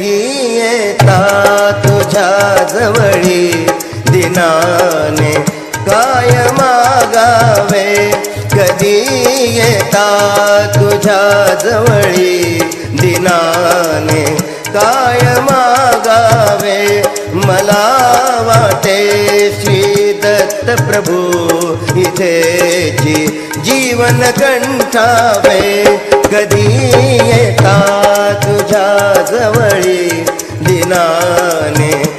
कधी येता तुझ्या जवळी? दिनाने काय मागावे? कधी येता तुझ्या जवळी? दिनाने काय मागावे? मला वाटे श्री दत्त प्रभू इथेची जीवन कंठावे. कधी येता तुझ्या जवळी? बनाने